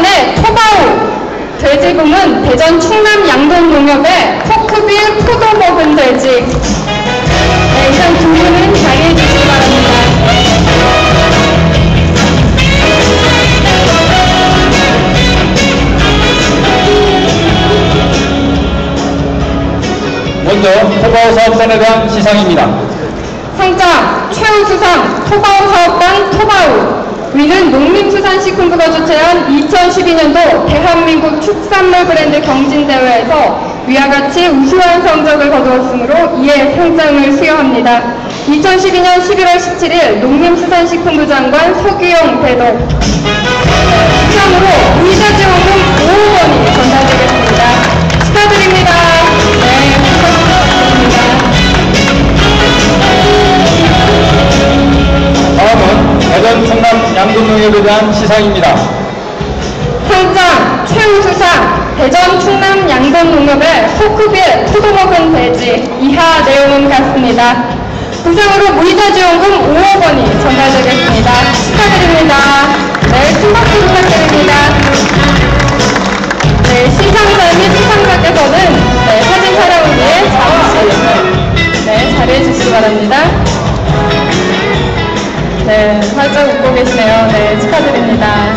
3번에 토바우 돼지금은 대전 충남 양동 농협의 포크빌 포도 먹은 돼지 네, 이상 두 분은 자리해 주시기 바랍니다. 먼저 토바오 사업단에 대한 시상입니다. 상장 최우수상 토바우 사업단 토바우 위는 농림수산식품부가 주최한 2012년도 대한민국 축산물 브랜드 경진대회에서 위와 같이 우수한 성적을 거두었으므로 이에 상장을 수여합니다. 2012년 11월 17일 농림수산식품부 장관 서규영 대동 수상으로 무이자 지원금 5억 원이 전달되겠습니다. 축하드립니다. 네, 축하드립니다. 다음은 대전 충남 양동농협에 대한 시상입니다. 상장 최우수상 대전 충남 양돈농협의 포크빌 포도 먹은 돼지 이하 내용은 같습니다. 부상으로 무이자 지원금 5억 원이 전달되겠습니다. 축하드립니다. 네, 큰 박수 부탁드립니다. 네, 시상자 및 수상자께서는 네, 사진 촬영을 위해 잠시 네, 자리해 주시기 바랍니다. 네, 활짝 웃고 계시네요. 네, 축하드립니다.